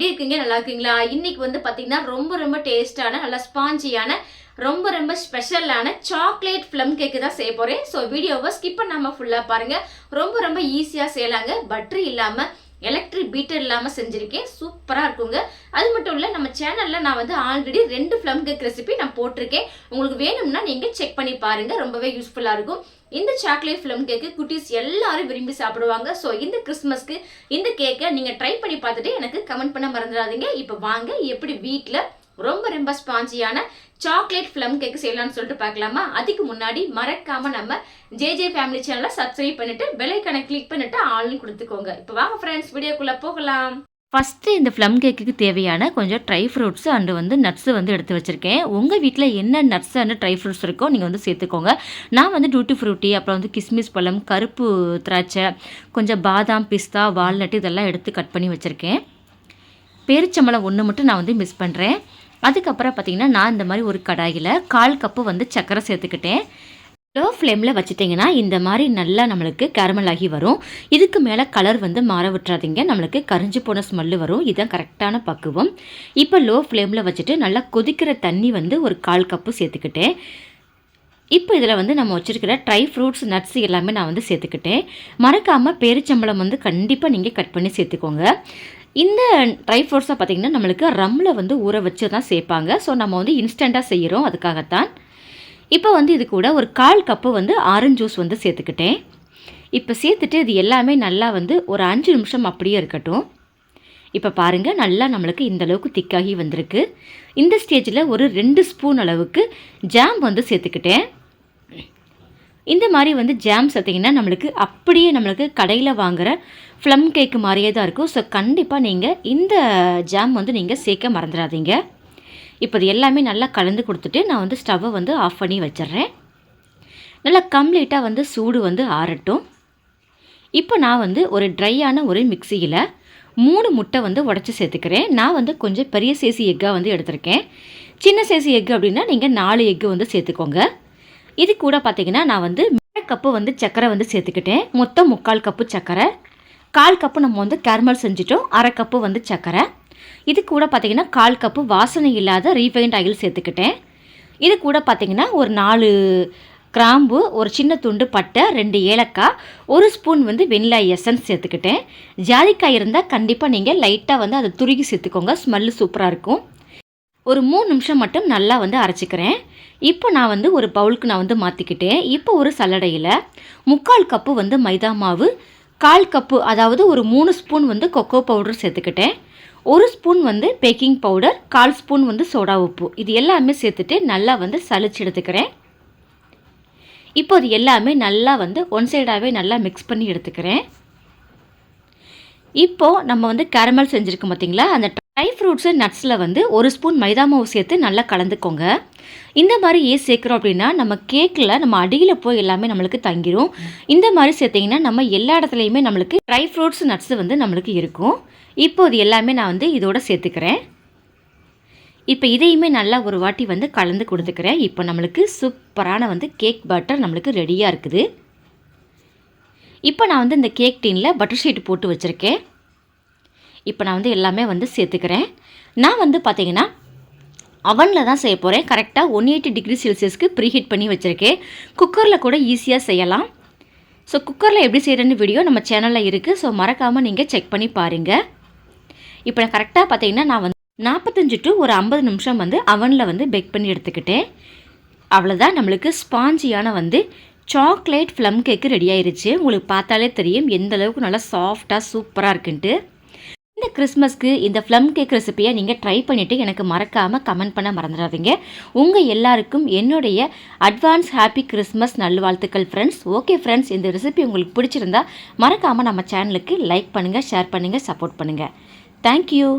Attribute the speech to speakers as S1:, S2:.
S1: எப்படி இருக்கீங்க? நல்லா இருக்கீங்களா? இன்னைக்கு வந்து பார்த்தீங்கன்னா ரொம்ப ரொம்ப டேஸ்டான நல்லா ஸ்பாஞ்சியான ரொம்ப ரொம்ப ஸ்பெஷலான சாக்லேட் ஃப்ளம் கேக்கு தான் செய்ய போகிறேன் ஸோ வீடியோவை ஸ்கிப் பண்ணாமல் ஃபுல்லாக பாருங்கள் ரொம்ப ரொம்ப ஈஸியாக செய்யலாங்க. பட்ரு இல்லாமல் எலக்ட்ரிக் பீட்டர் இல்லாமல் செஞ்சுருக்கேன். சூப்பராக இருக்குங்க. அது மட்டும் இல்லை நம்ம சேனலில் நான் வந்து ஆல்ரெடி ரெண்டு ஃப்ளம் கேக் ரெசிபி நான் போட்டிருக்கேன். உங்களுக்கு வேணும்னா நீங்கள் செக் பண்ணி பாருங்கள் ரொம்பவே யூஸ்ஃபுல்லாக இருக்கும். இந்த சாக்லேட் ஃப்ளம் கேக்கு குட்டீஸ் எல்லாரும் விரும்பி சாப்பிடுவாங்க. ஸோ இந்த கிறிஸ்மஸ்க்கு இந்த கேக்கை நீங்கள் ட்ரை பண்ணி பார்த்துட்டு எனக்கு கமெண்ட் பண்ண மறந்துடாதீங்க. இப்போ வாங்க எப்படி வீட்டில் ரொம்ப ரொம்ப ஸ்பாஞ்சியான சாக்லேட் ஃப்ளம் கேக் செய்யலாம்னு சொல்லிட்டு பார்க்கலாமா? அதுக்கு முன்னாடி மறக்காம நம்ம ஜேஜே ஃபேமிலி சேனலை சப்ஸ்கிரைப் பண்ணிட்டு பெலைக்கனை கிளிக் பண்ணிட்டு ஆள்னு கொடுத்துக்கோங்க. இப்போ வாங்க ஃப்ரெண்ட்ஸ் வீடியோக்குள்ளே போகலாம்.
S2: ஃபஸ்ட்டு இந்த ஃப்ளம் கேக்குக்கு தேவையான கொஞ்சம் ட்ரை ஃப்ரூட்ஸ் அண்டு வந்து நட்ஸு வந்து எடுத்து வச்சுருக்கேன். உங்கள் வீட்டில் என்ன நட்ஸ் அண்டு ட்ரை ஃப்ரூட்ஸ் இருக்கோ நீங்கள் வந்து சேர்த்துக்கோங்க. நான் வந்து டூட்டி ஃப்ரூட்டி அப்புறம் வந்து கிஸ்மிஸ் பழம் கருப்பு திராட்சை கொஞ்சம் பாதாம் பிஸ்தா வால்நட் இதெல்லாம் எடுத்து கட் பண்ணி வச்சுருக்கேன். பேரிச்சம்பழம் ஒன்று மட்டும் நான் வந்து மிஸ் பண்ணுறேன் அதுக்கப்புறம் பார்த்திங்கன்னா நான் இந்த மாதிரி ஒரு கடாயில் கால் கப்பு வந்து சர்க்கரை சேர்த்துக்கிட்டேன். லோ ஃப்ளேமில் வச்சுட்டிங்கன்னா இந்த மாதிரி நல்லா நம்மளுக்கு கேரமல் ஆகி வரும். இதுக்கு மேலே கலர் வந்து மாற விட்டுறாதீங்க. நம்மளுக்கு கரிஞ்சு போன ஸ்மெல்லு வரும். இதுதான் கரெக்டான பக்குவம். இப்போ லோ ஃப்ளேமில் வச்சுட்டு நல்லா கொதிக்கிற தண்ணி வந்து ஒரு கால் கப்பு சேர்த்துக்கிட்டேன். இப்போ இதில் வந்து நம்ம வச்சுருக்கிற ட்ரை ஃப்ரூட்ஸ் நட்ஸ் எல்லாமே நான் வந்து சேர்த்துக்கிட்டேன். மறக்காமல் பேரிச்சம்பளம் வந்து கண்டிப்பாக நீங்கள் கட் பண்ணி சேர்த்துக்கோங்க. இந்த ட்ரை ஃப்ரூட்ஸை பார்த்திங்கன்னா நம்மளுக்கு ரம்மில் வந்து ஊற வச்சு தான் சேர்ப்பாங்க. ஸோ நம்ம வந்து இன்ஸ்டண்ட்டாக செய்கிறோம் அதுக்காகத்தான். இப்போ வந்து இது கூட ஒரு கால் கப்பு வந்து ஆரஞ்சு ஜூஸ் வந்து சேர்த்துக்கிட்டேன். இப்போ சேர்த்துட்டு இது எல்லாமே நல்லா வந்து ஒரு அஞ்சு நிமிஷம் அப்படியே இருக்கட்டும். இப்போ பாருங்கள் நல்லா நம்மளுக்கு இந்த அளவுக்கு திக்காகி வந்திருக்கு. இந்த ஸ்டேஜில் ஒரு ரெண்டு ஸ்பூன் அளவுக்கு ஜாம் வந்து சேர்த்துக்கிட்டேன். இந்த மாதிரி வந்து ஜாம் சேர்த்திங்கன்னா நம்மளுக்கு அப்படியே நம்மளுக்கு கடையில் வாங்குகிற ஃப்ளம் கேக்கு மாதிரியே தான் இருக்கும். ஸோ கண்டிப்பாக நீங்கள் இந்த ஜாம் வந்து நீங்கள் சேர்க்க மறந்துடாதீங்க. இப்போ இது எல்லாமே நல்லா கலந்து கொடுத்துட்டு நான் வந்து ஸ்டவ்வை வந்து ஆஃப் பண்ணி வச்சிட்றேன். நல்லா கம்ப்ளீட்டாக வந்து சூடு வந்து ஆறட்டும். இப்போ நான் வந்து ஒரு ட்ரையான ஒரு மிக்சியில் மூணு முட்டை வந்து உடச்சி சேர்த்துக்கிறேன். நான் வந்து கொஞ்சம் பெரிய சேசி எக்காக வந்து எடுத்திருக்கேன். சின்ன சேசி எக்கு அப்படின்னா நீங்கள் நாலு எக்கு வந்து சேர்த்துக்கோங்க. இது கூட பார்த்தீங்கன்னா நான் வந்து கப்பு வந்து சர்க்கரை வந்து சேர்த்துக்கிட்டேன். மொத்தம் முக்கால் கப்பு சர்க்கரை கால் கப்பு நம்ம வந்து கேரமல் செஞ்சிட்டோம். அரை கப்பு வந்து சர்க்கரை இது கூட பார்த்திங்கன்னா கால் கப்பு வாசனை இல்லாத ரீஃபைண்ட் ஆயில் சேர்த்துக்கிட்டேன். இது கூட பார்த்திங்கன்னா ஒரு நாலு கிராம்பு ஒரு சின்ன துண்டு பட்டை ரெண்டு ஏலக்காய் ஒரு ஸ்பூன் வந்து வெண்ணிலா எசன்ஸ் சேர்த்துக்கிட்டேன். ஜாதிக்காய் இருந்தால் கண்டிப்பாக நீங்கள் லைட்டாக வந்து அதை துருகி சேர்த்துக்கோங்க. ஸ்மெல்லு சூப்பராக இருக்கும். ஒரு மூணு நிமிஷம் மட்டும் நல்லா வந்து அரைச்சிக்கிறேன். இப்போ நான் வந்து ஒரு பவுலுக்கு நான் வந்து மாற்றிக்கிட்டேன் இப்போ ஒரு சல்லடையில் முக்கால் கப்பு வந்து மைதா மாவு கால் கப்பு அதாவது ஒரு மூணு ஸ்பூன் வந்து கொக்கோ பவுடர் சேர்த்துக்கிட்டேன். ஒரு ஸ்பூன் வந்து பேக்கிங் பவுடர் கால் ஸ்பூன் வந்து சோடா உப்பு. இது எல்லாமே சேர்த்துட்டு நல்லா வந்து சளிச்சு எடுத்துக்கிறேன். இப்போ இது எல்லாமே நல்லா வந்து ஒன் சைடாகவே நல்லா மிக்ஸ் பண்ணி எடுத்துக்கிறேன். இப்போது நம்ம வந்து கேரமல் செஞ்சுருக்கோம் பார்த்தீங்களா அந்த ட்ரை ஃப்ரூட்ஸு நட்ஸில் வந்து ஒரு ஸ்பூன் மைதா மாவு சேர்த்து நல்லா கலந்துக்கோங்க. இந்த மாதிரி ஏன் சேர்க்குறோம் அப்படின்னா நம்ம கேக்கில் நம்ம அடியில் போய் எல்லாமே நம்மளுக்கு தங்கிரும். இந்த மாதிரி சேர்த்திங்கன்னா நம்ம எல்லா இடத்துலையுமே நம்மளுக்கு ட்ரை ஃப்ரூட்ஸ் நட்ஸு வந்து நம்மளுக்கு இருக்கும். இப்போ இது எல்லாமே நான் வந்து இதோட சேர்த்துக்கிறேன். இப்போ இதையுமே நல்லா ஒரு வாட்டி வந்து கலந்து கொடுத்துக்கிறேன். இப்போ நம்மளுக்கு சூப்பரான வந்து கேக் பட்டர் நம்மளுக்கு ரெடியாக இருக்குது. இப்போ நான் வந்து இந்த கேக் டீனில் பட்டர் ஷீட் போட்டு வச்சுருக்கேன். இப்போ நான் வந்து எல்லாமே வந்து சேர்த்துக்கிறேன். நான் வந்து பார்த்திங்கன்னா அவனில் தான் செய்ய போகிறேன் கரெக்டாக ஒன் எயிட்டி டிகிரி செல்சியஸ்க்கு ப்ரீஹீட் பண்ணி வச்சுருக்கேன். குக்கரில் கூட ஈஸியாக செய்யலாம். ஸோ குக்கரில் எப்படி செய்கிறேன்னு வீடியோ நம்ம சேனலில் இருக்குது ஸோ மறக்காமல் நீங்கள் செக் பண்ணி பாருங்கள் இப்போ நான் கரெக்டாக பார்த்தீங்கன்னா நான் வந்து நாற்பத்தஞ்சு டு ஒரு ஐம்பது நிமிஷம் வந்து அவனில் வந்து பேக் பண்ணி எடுத்துக்கிட்டேன். அவ்வளோதான் நம்மளுக்கு ஸ்பாஞ்சியான வந்து சாக்லேட் ஃப்ளம் கேக்கு ரெடி ஆயிருச்சு. உங்களுக்கு பார்த்தாலே தெரியும் எந்த அளவுக்கு நல்லா சாஃப்டாக சூப்பராக இருக்குன்ட்டு. இந்த கிறிஸ்மஸ்க்கு இந்த ஃப்ளம் கேக் ரெசிப்பியை நீங்கள் ட்ரை பண்ணிவிட்டு எனக்கு மறக்காமல் கமெண்ட் பண்ண மறந்துடாதீங்க. உங்கள் எல்லாருக்கும் என்னுடைய அட்வான்ஸ் ஹாப்பி கிறிஸ்மஸ் நல்வாழ்த்துக்கள் ஃப்ரெண்ட்ஸ் ஓகே ஃப்ரெண்ட்ஸ் இந்த ரெசிபி உங்களுக்கு பிடிச்சிருந்தா மறக்காமல் நம்ம சேனலுக்கு லைக் பண்ணுங்கள் ஷேர் பண்ணுங்கள் சப்போர்ட் பண்ணுங்கள் தேங்க்யூ